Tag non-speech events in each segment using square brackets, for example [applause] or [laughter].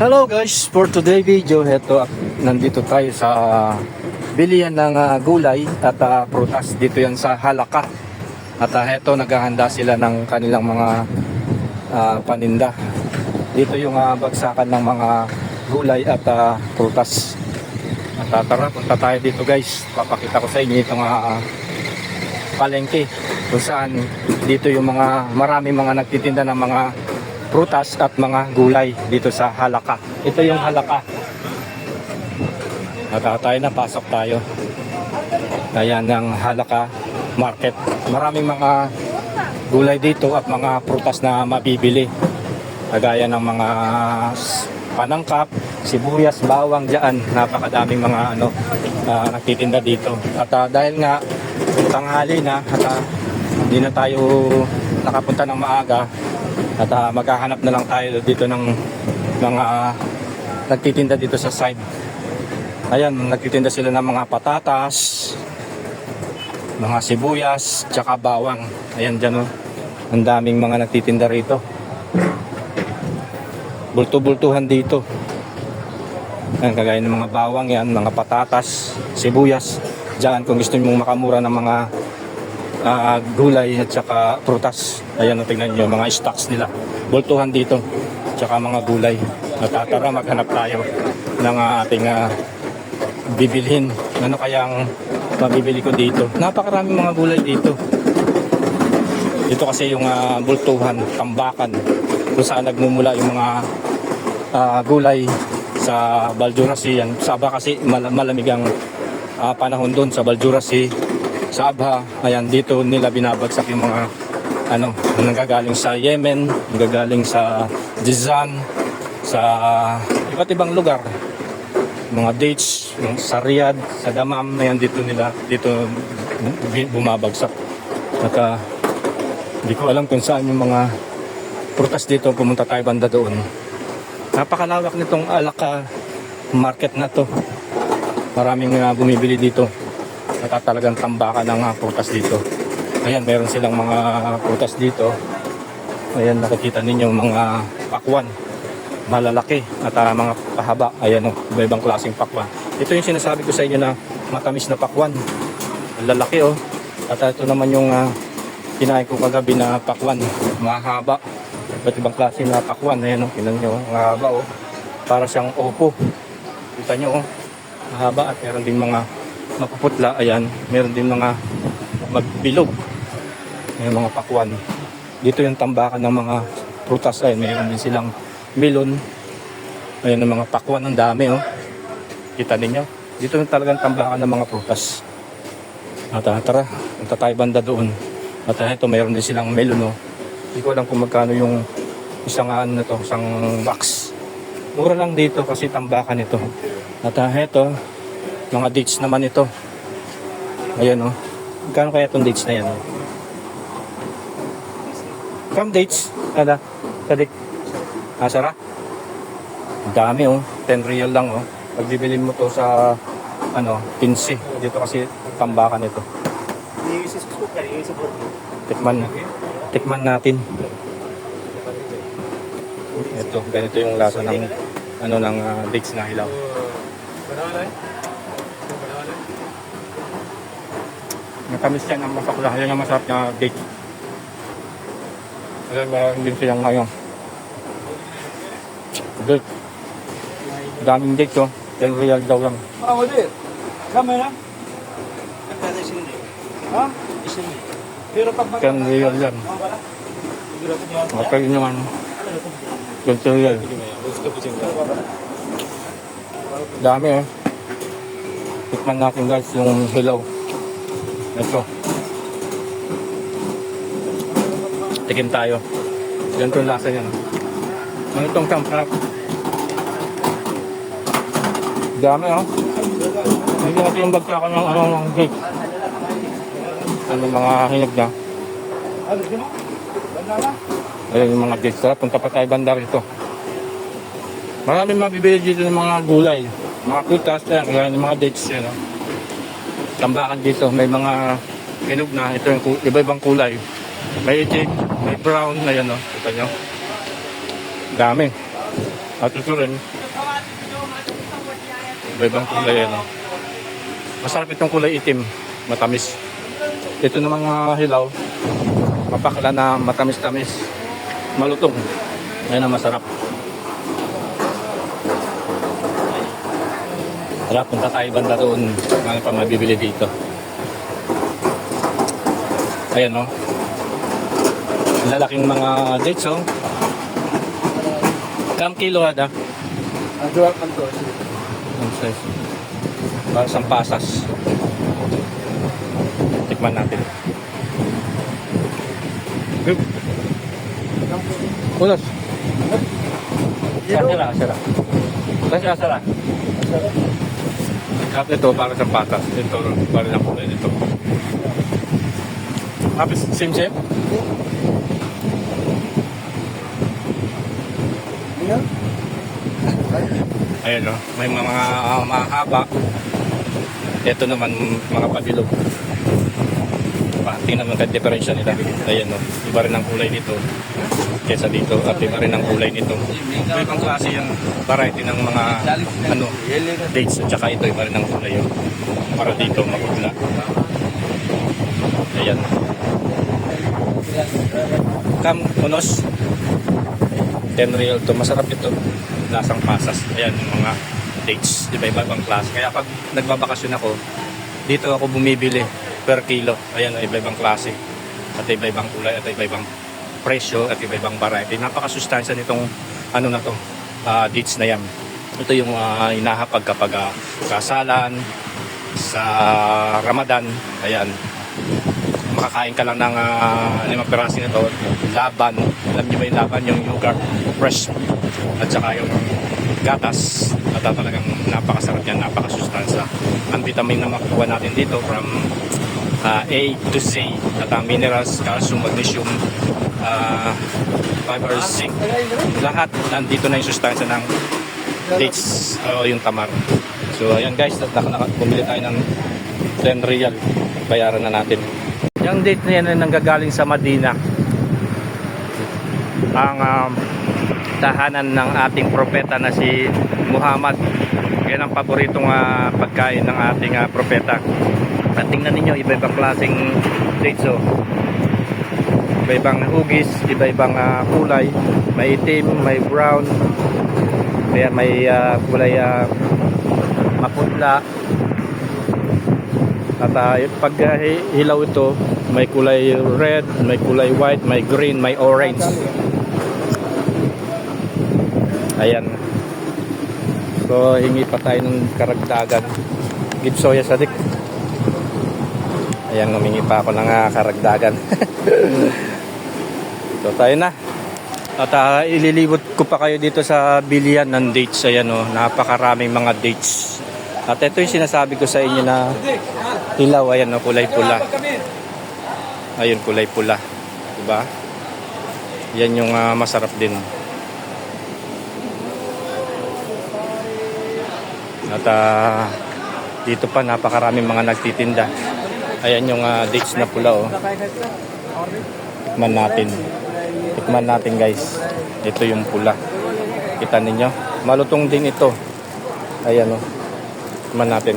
Hello guys, for today video, heto nandito tayo sa ah, bilihan ng ah, gulay at ah, prutas dito yan sa Halaka. At uh, heto naghahanda sila ng kanilang mga ah, paninda. Dito yung ah, bagsakan ng mga gulay at ah, prutas. At ah, tara, punta tayo dito guys. Papakita ko sa inyo itong ah, palengke kung saan dito yung mga marami mga nagtitinda ng mga prutas at mga gulay dito sa Halaka. Ito yung Halaka. At tayo na, pasok tayo. Ayan ang Halaka Market. Maraming mga gulay dito at mga prutas na mabibili. Kagaya ng mga panangkap, sibuyas, bawang dyan. Napakadaming mga ano ah, nagtitinda dito. At ah, dahil nga tanghali na at ah, hindi na tayo nakapunta ng maaga at ah, maghahanap na lang tayo dito ng mga nagtitinda dito sa side. Ayan, nagtitinda sila ng mga patatas, mga sibuyas, tsaka bawang. Ayan dyan oh. Ang daming mga nagtitinda rito. Bulto-bultuhan dito. Ayan, kagaya ng mga bawang yan, mga patatas, sibuyas. Diyan kung gusto mong makamura ng mga ah, gulay at saka prutas. Ayan, o, tingnan nyo, mga stocks nila. Bultuhan dito, tsaka mga gulay. At tara, maghanap tayo ng ah, ating ah, bibilhin. Ano kayang mabibili ko dito? Napakaraming mga gulay dito. Ito kasi yung ah, bultuhan, tambakan, kung saan nagmumula yung mga ah, gulay sa Baljura Sea. Yan. Sa Aba kasi mal- malamig ang ah, panahon doon sa Baljura Sea. Sa Abha, ayan, dito nila binabagsak yung mga ano, nanggagaling sa Yemen, nanggagaling sa Jizan, sa iba't ibang lugar. Mga dates, sa Riyadh, sa Damam, ayan dito nila, dito bu- bumabagsak. At ah, hindi ko alam kung saan yung mga prutas dito, pumunta tayo banda doon. Napakalawak nitong alaka market na to. Maraming uh, bumibili dito. At talagang tambakan ng uh, prutas dito. Ayan, meron silang mga prutas dito. Ayan, nakikita ninyo mga pakwan. Malalaki at uh, mga pahaba. Ayan o, iba-ibang klaseng pakwan. Ito yung sinasabi ko sa inyo na matamis na pakwan. Lalaki o. At ito naman yung uh, kinain ko kagabi na pakwan. Mahaba. Iba't ibang klase na pakwan. Ayan o, tinan nyo. Ang haba o. Para siyang opo. Kita nyo o. Mahaba at meron din mga mapuputla. Ayan. Meron din mga magbilog. May mga pakwan. Dito yung tambakan ng mga prutas. Ayan, meron din silang melon. Ayan ang mga pakwan. Ang dami oh. Kita ninyo. Dito yung talagang tambakan ng mga prutas. At ah, tara, punta tayo banda doon. At ah, ito, mayroon din silang melon oh. Hindi ko alam kung magkano yung isang ano na to, isang box. Mura lang dito kasi tambakan ito. At ah, ito, mga dates naman ito. Ayan oh. Magkano kaya itong dates na yan? Oh? Kam dates? Ada? Sadik? Asara? Ang dami oh. 10 real lang oh. Pag bibili mo to sa ano, 15. Dito kasi tambakan ito. Tikman. Tikman natin. Ito, ganito yung lasa ng ano ng ah, dates na hilaw. Matamis yan ang masakla. Yan ang masarap na date. Ayan, maraming din silang ngayon. Date. Daming date to. 10 real daw lang. Ako din. Kami na? Nagkata isang date. Ha? Isang date. Pero pag mag- 10 real yan. Okay naman. 20 real. Dami eh. Tikman natin guys yung hilaw. Ito. Tikim tayo. Ganito yung lasa niya. no? Ano itong? Dami oh. Hindi natin yung bagsakan ng ano ng cake. Ano mga hinog niya. Ayan yung mga dates. Tara, punta pa tayo banda rito. Maraming mabibili dito ng mga gulay. Mga kutas, ayan, kaya yung mga dates yan. No? Tambakan dito, may mga hinog na. Ito yung iba-ibang kulay. May itim, may brown, ayan no. Kita nyo. Dami. At ito rin. Iba-ibang kulay ano. Masarap itong kulay itim. Matamis. Ito naman mga hilaw. Mapakla na matamis-tamis. Malutong. Yan ang masarap. Tara, punta tayo banda doon. Ano pa mabibili dito. Ayan o. Lalaking mga dates oh. Kam kilo ada? Ang duwag man to. Ang size. Para sa pasas. Tikman natin. Good. Ulas. Sira, sira. Sira, sira. Kap ito para sa patas. Ito para sa kulay nito. Habis same same? Yan. Ayan o, may mga uh, mahaba. Ito naman mga pabilog. Pa, tingnan mo ang diferensya nila. Ayan o, iba rin ang kulay nito kesa dito at iba rin ang kulay nito. Iba ibang klase yung variety ng mga ano, dates at saka ito iba rin ang kulay yun. Para dito magudla. Ayan. Kam, unos. 10 real to. Masarap ito. Lasang pasas. Ayan, yung mga dates. Iba-iba ibang klase. Kaya pag nagbabakasyon ako, dito ako bumibili per kilo. Ayan, iba-ibang klase. At iba-ibang kulay at iba-ibang presyo at iba-ibang variety. Napakasustansya nitong ano na to, ah, dates na yan. Ito yung uh, inahapag kapag ah, kasalan, sa Ramadan. Ayan, makakain ka lang ng uh, limang piraso nito laban. Alam niyo ba yung laban? Yung yogurt fresh at saka yung gatas. At ah, talagang napakasarap yan napakasustansya ang vitamin na makukuha natin dito from uh, A to Z. At ang minerals, calcium, magnesium uh, fiber, zinc. Lahat nandito na yung sustansya ng dates o yung tamar. So ayan guys bumili tayo ng 10 real. Bayaran na natin yung date na yan ay nanggagaling sa Madina. Ang um, tahanan ng ating propeta na si Muhammad. Yan ang paboritong uh, pagkain ng ating uh, propeta. At tingnan ninyo, iba-ibang klaseng dates. Oh. Iba-ibang hugis, iba-ibang uh, kulay. May itim, may brown, may, may uh, kulay uh, maputla, at uh, pag uh, hilaw ito, may kulay red, may kulay white, may green, may orange. Ayan. So, hingi pa tayo ng karagdagan. Gibsoya sadik. Ayan, humingi pa ako ng uh, karagdagan. [laughs] so, tayo na. At uh, ililibot ko pa kayo dito sa bilian ng dates. Ayan, oh, napakaraming mga dates. At ito yung sinasabi ko sa inyo na ilaw, ayan, no, kulay pula. Ayun, kulay pula. Diba? Yan yung uh, masarap din. At uh, dito pa napakaraming mga nagtitinda. Ayan yung uh, dates na pula oh. Tikman natin. Tikman natin guys. Ito yung pula. Kita ninyo. Malutong din ito. Ayan oh. Tikman natin.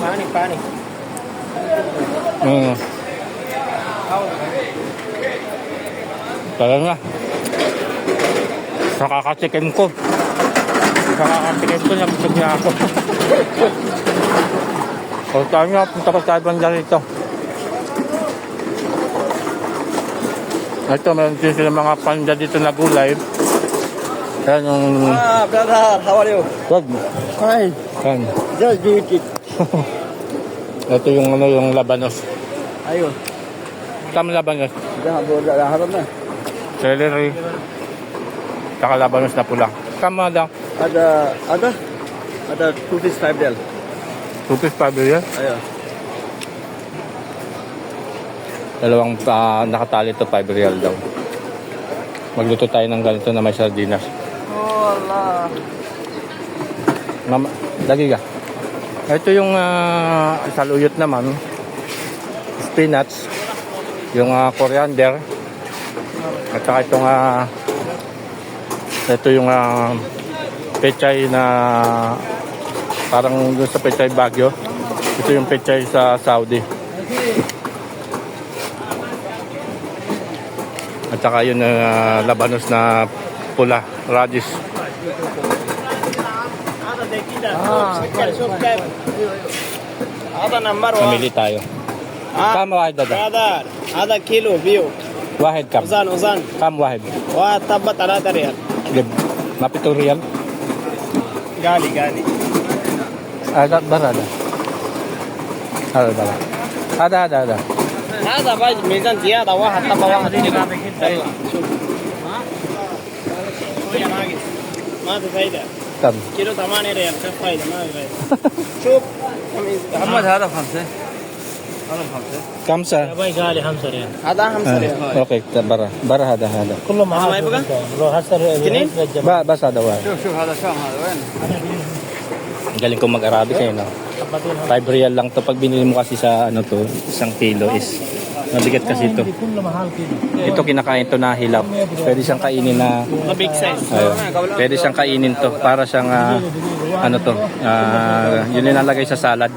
Panik, panik. Mm. Talaga. Nakakatikim ko. Nakakatikim ko, nabusog niya ako. [laughs] o tayo nga, punta pa tayo banda rito. Ito, meron din sila mga panda dito na gulay. Yan yung... Ah, brother, how are you? Wag. Fine. Yan. Just do it. [laughs] Ito yung ano yung labanos. Ayun. Tama labanos. Haram dah. Celery. Saka labanos na pula. Tama daw. Ada, ada, ada two piece five del. Tupis pa ba yan? Ayun. Dalawang ah, nakatali to 5 real daw. Magluto tayo ng ganito na may sardinas. Allah. Mama, lagi ka. Ito yung uh, saluyot naman. Spinach yung uh, coriander at saka itong uh, ito yung uh, pechay na parang doon sa pechay Baguio ito yung pechay sa Saudi at saka yun uh, labanos na pula radish Ah, Namili tayo. Ah, Tama ay dada. Brother. هذا كيلو فيو. واحد كم؟ أوزان أوزان. كم واحد؟ واحد طبة 3 ريال. جب ما بيتو ريال؟ غالي غالي هذا برا هذا. هذا برا. هذا هذا هذا. هذا باج ميزان زيادة واحد طبة واحد كيلو. شوف. ما في فايدة. كم؟ كيلو 8 ريال كيف فايدة ما في فايدة. شوف. محمد هذا خمسة. هذا خمسة Kam sa. باي غالي خمسة ريال هذا خمسة ريال Ah, okay, bara. Bara hada hada. كله ما يبقى؟ لو هسه جنين؟ Ba bas hada wahid. شوف شوف هذا كم هذا وين؟ Galing ko mag-Arabic eh, no? 5 real lang to pag binili mo kasi sa ano to, isang kilo is mabigat kasi ito. كله محل كده Ito kinakain to na hilap. Pwede siyang kainin na The big size ayun. Pwede siyang kainin to para siyang ah, ano to, ah, yun nilalagay sa salad.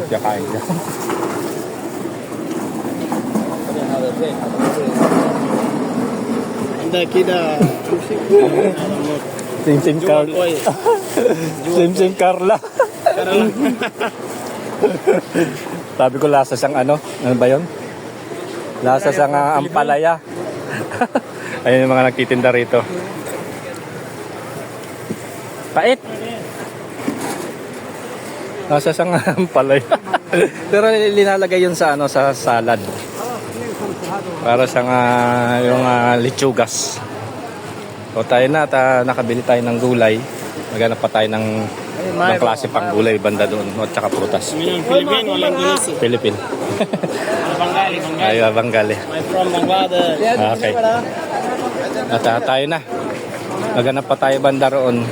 nagkakain ka. Daki na. [laughs] Same same Carla. same Carla. [laughs] Sabi ko lasa siyang ano, ano ba yun? Lasa siyang uh, ampalaya. [laughs] Ayun yung mga nagtitinda rito. Pait! Nasa sangahan pala yun. [laughs] Pero linalagay yun sa ano sa salad. Para sa nga uh, yung uh, lechugas. So tayo na at nakabili tayo ng gulay. Maghanap pa tayo ng, ng klase pang gulay banda doon at saka prutas. Yung Filipino, walang ginis eh. Filipino. Bangali, Bangali. Ay, ah, Bangali. I'm from Bangladesh. Ah, okay. At uh, tayo na. Maghanap pa tayo banda roon.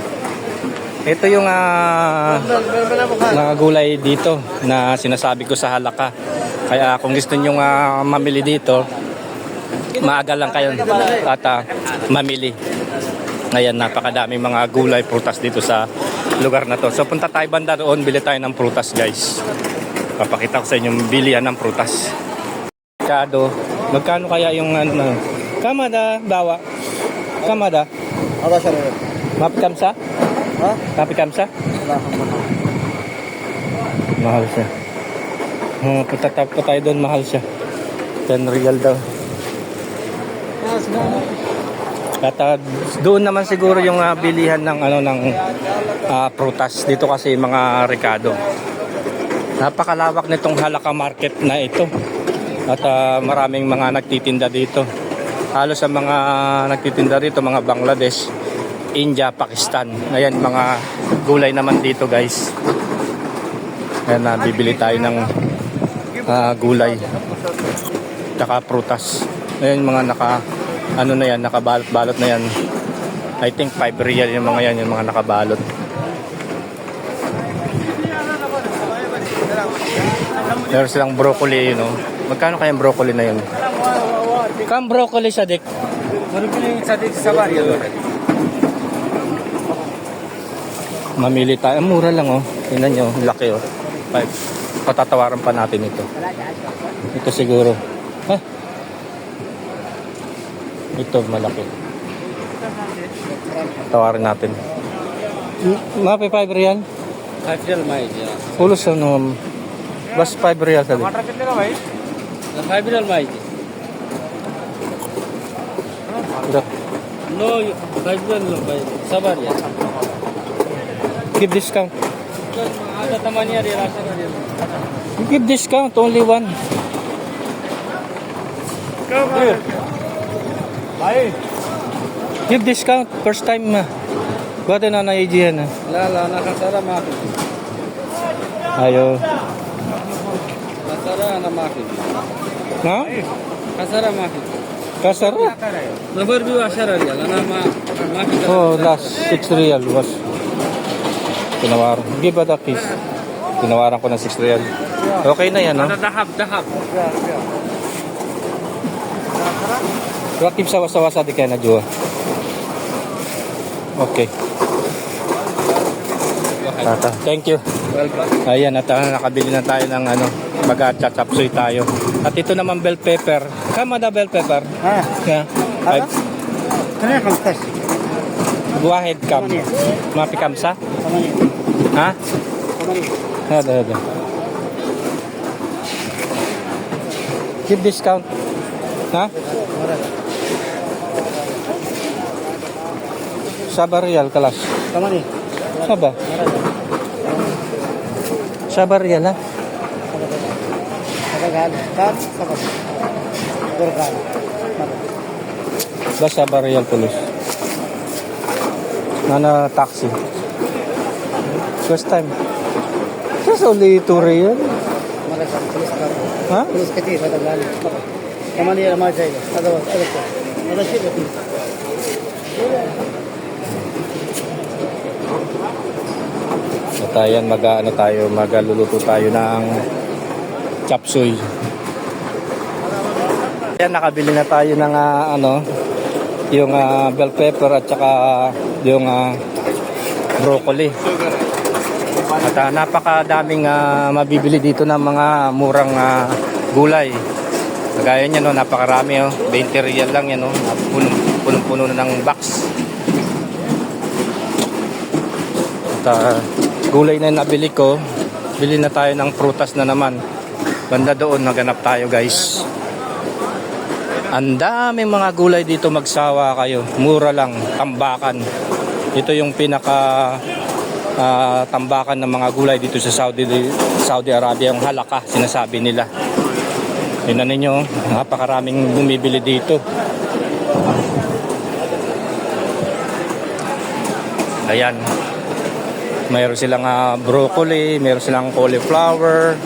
Ito yung uh, mga gulay dito na sinasabi ko sa halaka. Kaya kung gusto nyo uh, mamili dito, maaga lang kayo at uh, mamili. Ayan, napakadaming mga gulay, prutas dito sa lugar na to. So punta tayo banda doon, bili tayo ng prutas guys. Papakita ko sa inyo bilihan ng prutas. Kado, magkano kaya yung ano? Uh, kamada, bawa. Kamada. Aba, sir. Mapkamsa? Ha? Mapit kamsa? Mahal siya. Hmm, punta ta- pa tayo doon, mahal siya. 10 real daw. At ah, doon naman siguro yung ah, bilihan ng ano ng ah, prutas dito kasi mga Ricardo. Napakalawak nitong Halaka Market na ito. At ah, maraming mga nagtitinda dito. Halos sa mga nagtitinda dito mga Bangladesh, India, Pakistan. Ayan mga gulay naman dito guys. Ayan na bibili tayo ng ah, gulay. Tsaka prutas. Ayan mga naka ano na yan, nakabalot-balot na yan. I think 5 real yung mga yan, yung mga nakabalot. Meron silang broccoli, you know. Magkano kayang broccoli na yun? Kam broccoli sa dik. mamili tayo. Mura lang oh. Tingnan nyo, laki oh. Patatawaran pa natin ito. Ito siguro. Ha? Huh? Ito malaki. Tawarin natin. Mapi 5 real? 5 real may. Pulos ano. Um, bas 5 real kali. Tomato kitne ka bhai? 5 real may. No, 5 real no bhai. Sabar ya give discount. Ada teman ni ada rasa ada. Give discount only one. Here. Bye. Give discount first time. Ba't na na AGN? Lala, nakasara makin. Ayo. Kasara na makin. Ha? Kasara makin. Kasara? Number 2 asara riyal. Ana ma. Oh, last 6 riyal was. Tinawaran. Give a kiss. Tinawaran ko ng 6 real. Okay na yan, no? Dahab, dahab. Rakib sa wasawa sa di kaya na juwa. Okay. Tata, thank you. Welcome. Ayan, at uh, nakabili na tayo ng ano, baga at chapsoy tayo. At ito naman bell pepper. Kama na bell pepper? Ha? Yeah. Ano? Kaya kang test. Buwahed kam. Mapikam sa? Ha? Hada, hada. Give discount. Ha? Saba real kalas. Saba? Saba real ha? Kagagal. Kan, sabat. Durgan. Ba saba real pulis? Nana taxi. First time. Just only two real. Betul. At ayan, mag, ano tayo, magluluto tayo ng chapsuy. Ayan, nakabili na tayo ng ah, ano, yung ah, bell pepper at saka yung ah, broccoli. At ah, napakadaming ah, mabibili dito ng mga murang ah, gulay. Kagaya niya, no, napakarami. Oh. 20 real lang yan. Oh. Punong, punong-puno na ng box. At ah, gulay na nabili ko, bili na tayo ng prutas na naman. Banda doon, naganap tayo guys. Ang daming mga gulay dito magsawa kayo. Mura lang, tambakan. Ito yung pinaka ah, tambakan ng mga gulay dito sa Saudi Saudi Arabia, yung halaka, sinasabi nila. Tingnan ninyo, napakaraming bumibili dito. Ayan. Mayroon silang ah, broccoli, mayroon silang cauliflower.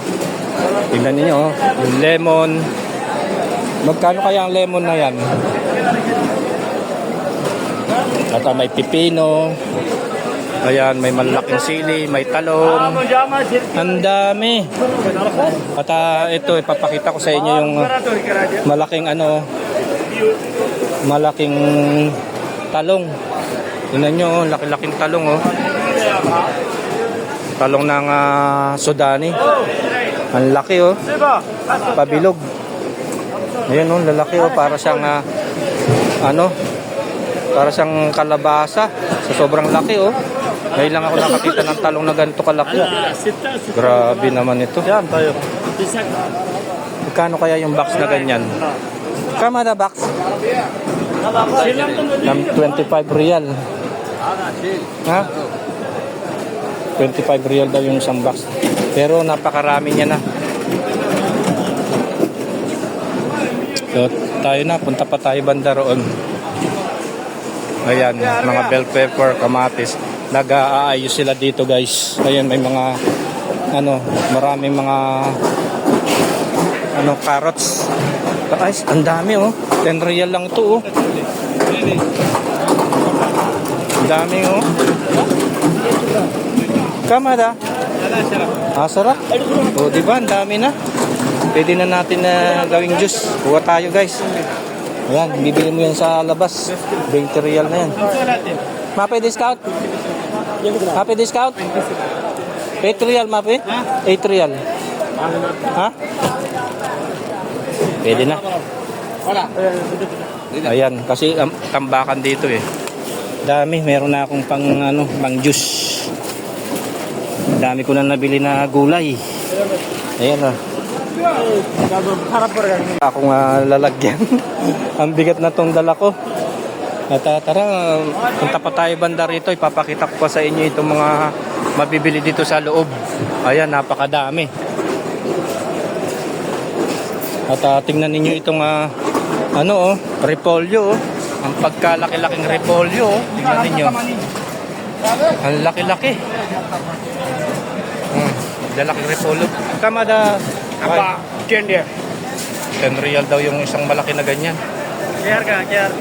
Tingnan niyo, oh, yung lemon. Magkano kaya ang lemon na yan? At ah, may pipino. Ayan, may malaking sili, may talong. Ang dami. At ah, ito, ipapakita ko sa inyo yung malaking ano, malaking talong. Tingnan nyo, oh, laki-laking talong oh. Talong ng ah, Sudani. Ang laki oh. Pabilog. Ayan oh, lalaki oh, para siyang ah, ano, para siyang kalabasa. Sa sobrang laki oh. Ngayon lang ako nakakita ng talong na ganito kalaki. Grabe naman ito. Yan tayo. Magkano kaya yung box na ganyan? Kama na box? Ng 25 real. Ha? 25 real daw yung isang box. Pero napakarami niya na. So, tayo na. Punta pa tayo banda roon. Ayan, mga bell pepper, kamatis. Nag-aayos sila dito guys. Ayan, may mga ano, maraming mga ano, carrots. Guys, ang dami oh. 10 real lang ito oh. Ang dami oh. Kamada. Ah, sarap. O, di ba? Ang dami na. Pwede na natin na gawing juice. Kuha tayo, guys. Ayan, bibili mo yan sa labas. 20 real na yan. Mape discount? Mape discount? 8 real, mape? 8 real. Ha? Pwede na. Ayan, kasi um, tambakan dito eh. Dami, meron na akong pang ano, pang juice. Dami ko na nabili na gulay. Ayan ah. Akong ah, lalagyan. [laughs] Ang bigat na tong dala ko. At ah, tara, punta pa tayo banda rito. Ipapakita ko pa sa inyo itong mga mabibili dito sa loob. Ayan, napakadami. At ah, tingnan ninyo itong ah, ano oh, repolyo oh. Ang pagkalaki-laking repolyo oh. Tingnan ninyo. Ang laki-laki. Hmm, lalaking repolyo. Kamada. Apa? Kian dia. 10 real daw yung isang malaki na ganyan. Kiar ka, kiar.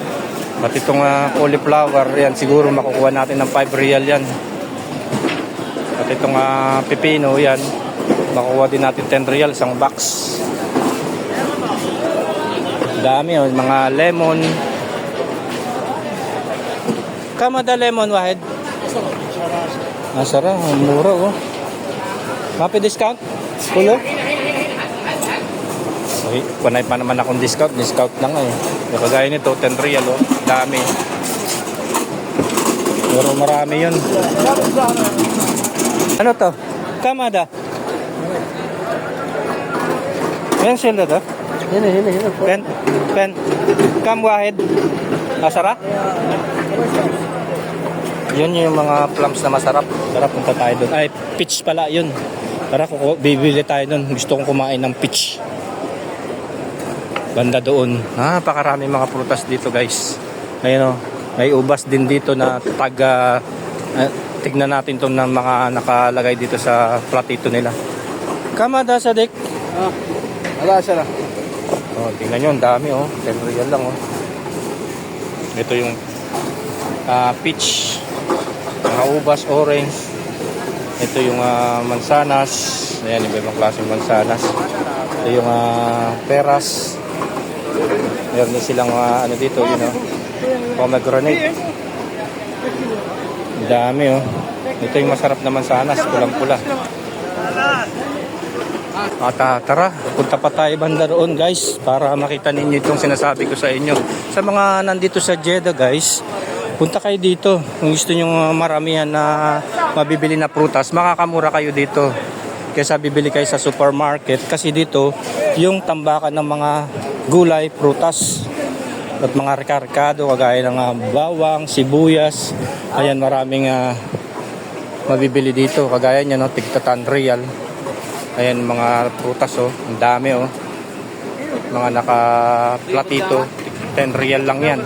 Pati itong ah, cauliflower, yan siguro makukuha natin ng 5 real yan. Pati itong ah, pipino, yan. Makukuha din natin 10 real, isang box. Dami, oh, mga lemon. Kama da lemon wahid. Masarap, mura oh. Mapi discount? Pulo? Ay, panay pa naman akong discount. Discount na nga eh. So, kagaya nito, 10 real, oh. Dami. Pero marami yun. Ano to? Kamada. Yan sila to? Yan, yan, yan. Pen, pen. Kam wahid. Masarap? Yun yung mga plums na masarap. Tara, punta tayo doon. Ay, peach pala yun. Tara, bibili tayo doon. Gusto kong kumain ng peach banda doon. Napakarami mga prutas dito guys. Ayun o, may ubas din dito na taga, ah, eh, tignan natin itong ng mga nakalagay dito sa platito nila. Kamada sa dek. Ah, wala siya na. Oh, tingnan nyo, ang dami oh. 10 real lang oh. Ito yung uh, peach, mga ubas, orange. Ito yung uh, mansanas. Ayan, iba ibang klaseng mansanas. Ito yung uh, peras. Meron din silang ah, ano dito, yun oh. Pomegranate. Ang dami oh. Ito yung masarap na mansanas, pulang-pula. At ah, tara, punta pa tayo banda doon guys para makita ninyo itong sinasabi ko sa inyo. Sa mga nandito sa Jeddah guys, punta kayo dito. Kung gusto nyo maramihan na mabibili na prutas, makakamura kayo dito. Kaysa bibili kayo sa supermarket kasi dito yung tambakan ng mga gulay, prutas at mga rekarkado kagaya ng ah, bawang, sibuyas. Ayan maraming ah, mabibili dito kagaya niya no, tigtatan real. Ayan mga prutas oh, ang dami oh. Mga naka-platito, 10 real lang yan.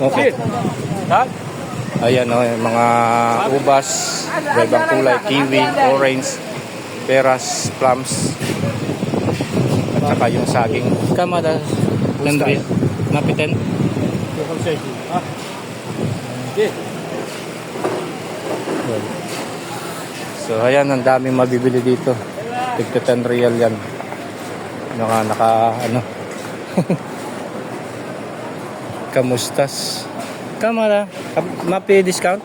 Okay. Ayan oh, mga ubas, ibang kulay, kiwi, orange, peras, plums, at saka yung saging. Kamada, 10 real. Napitin? So ayan, ang daming mabibili dito. Tigta 10 real yan. Naka, naka, ano. [laughs] Kamustas. Kamara. Kam- Mapi discount?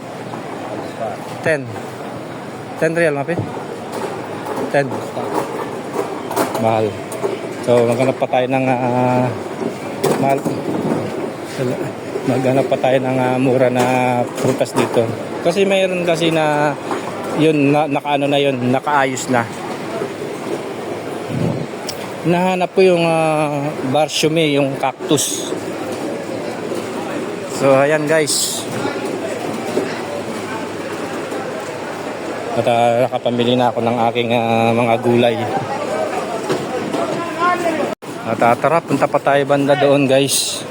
10. 10 real mapi? 10. Mahal. So maghanap pa tayo ng ah, mahal. Maghanap pa tayo ng ah, mura na prutas dito. Kasi mayroon kasi na yun na, nakaano na yun, nakaayos na. Nahanap ko yung uh, barshumi, yung cactus. So ayan guys. At uh, nakapamili na ako ng aking ah, mga gulay. At uh, tara, punta pa tayo banda doon guys.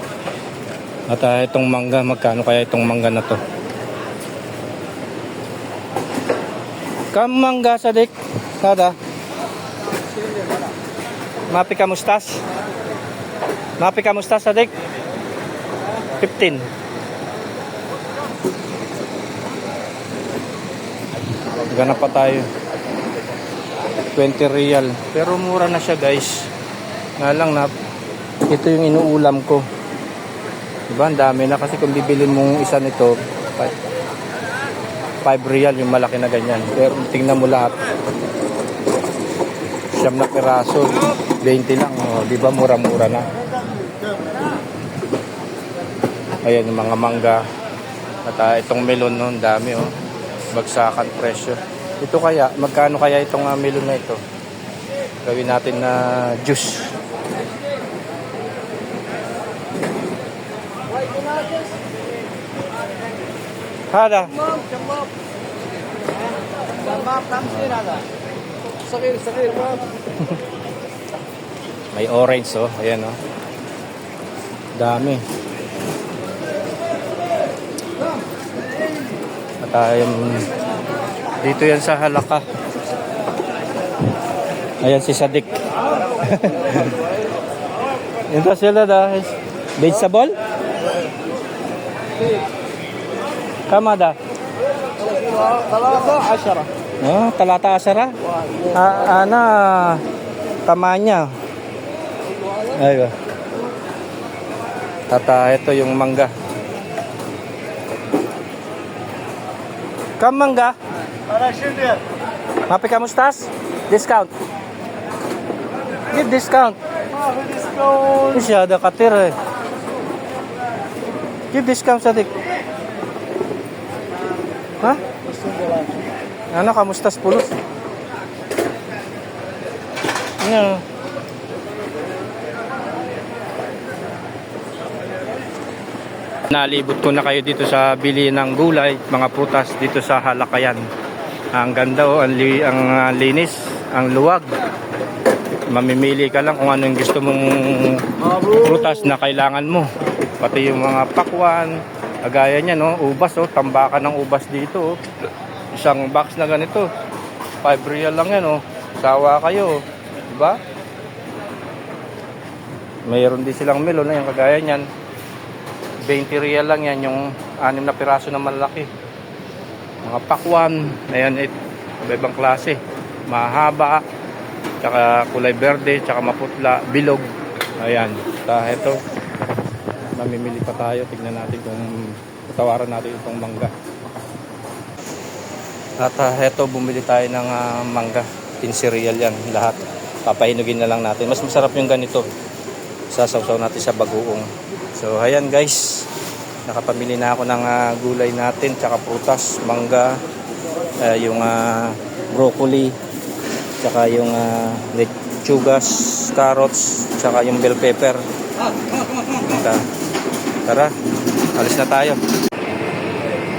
At uh, itong mangga, magkano kaya itong mangga na to? Kam mangga sadik. Sada. Mapi ka mustas? Mapi ka mustas sadik? 15. Ganap pa tayo. 20 real. Pero mura na siya guys. Nga lang na ito yung inuulam ko. Diba? Ang dami na kasi kung bibilin mong isa nito 5 real yung malaki na ganyan. Pero tingnan mo lahat. Siyam na piraso. 20 lang. Oh, di ba mura-mura na. Ayan yung mga mangga. At ah, itong melon nun, dami oh bagsakan presyo. Ito kaya, magkano kaya itong uh, melon na ito? Gawin natin na uh, juice. Hada. [laughs] May orange oh, ayan oh. Dami. Um, dito yan sa Halaka. Ayan si Sadik. [laughs] Ito sila da. Vegetable? Kama da? Talata asyara. Oh, talata asyara? Ah, ana tamanya. Ayun. Tata, ito yung mangga. Kam mangga? Mapi kamustas? Discount. Give discount. Masyada katir eh. Give discount sa dik. Ha? Ano, kamustas pulos? Ano? Nalibot ko na kayo dito sa bili ng gulay, mga prutas dito sa Halakayan. Ang ganda oh, ang, li, ang ah, linis, ang luwag. Mamimili ka lang kung ano yung gusto mong prutas na kailangan mo. Pati yung mga pakwan, kagaya niya no, ubas oh, tambakan ng ubas dito oh. Isang box na ganito. 5 real lang yan oh. Sawa kayo, oh. 'di ba? Mayroon din silang melon na yung kagaya niyan. 20 real lang yan yung anim na piraso na malaki. Mga pakwan, ayan it, ibang klase. Mahaba, tsaka kulay berde, tsaka maputla, bilog. Ayan, ta ito. Mamimili pa tayo, tignan natin kung tawaran natin itong mangga. At uh, eto, bumili tayo ng ah, mangga. 15 real yan, lahat. Papahinugin na lang natin. Mas masarap yung ganito. Sasawsaw natin sa bagoong. So, ayan guys. Nakapamili na ako ng ah, gulay natin, tsaka prutas, mangga, ah, yung ah, broccoli, tsaka yung uh, lechugas, carrots, tsaka yung bell pepper. Tara, tara, alis na tayo.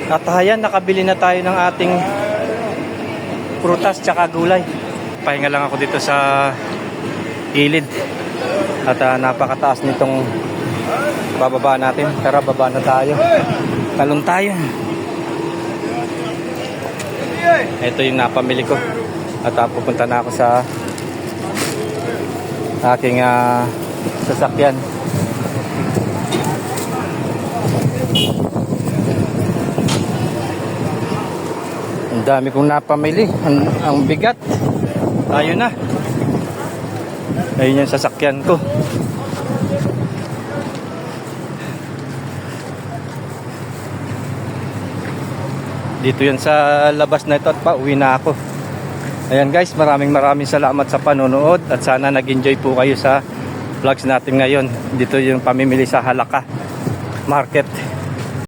At ayan, nakabili na tayo ng ating prutas tsaka gulay. Pahinga lang ako dito sa gilid. At ah, napakataas nitong bababa natin. Tara, baba na tayo. Talon tayo. Ito yung napamili ko. At ah, pupunta na ako sa aking ah, sasakyan. Ang dami kong napamili. Ang, ang bigat. Tayo na. Ayun yung sasakyan ko. Dito yan sa labas na ito at pauwi na ako. Ayan guys, maraming maraming salamat sa panonood at sana nag-enjoy po kayo sa vlogs natin ngayon. Dito yung pamimili sa Halaka Market.